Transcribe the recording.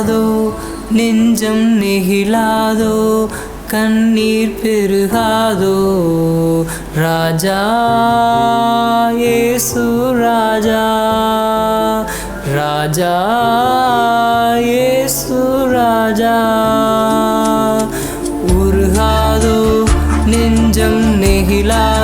பெருகாதோ நெஞ்சம் நெகிழாதோ? கண்ணீர் பெருகாதோ? ராஜா ஏசு ராஜா. ராஜா ஏசு ராஜா. உருகாதோ? நெஞ்சம் நெகிழாதோ?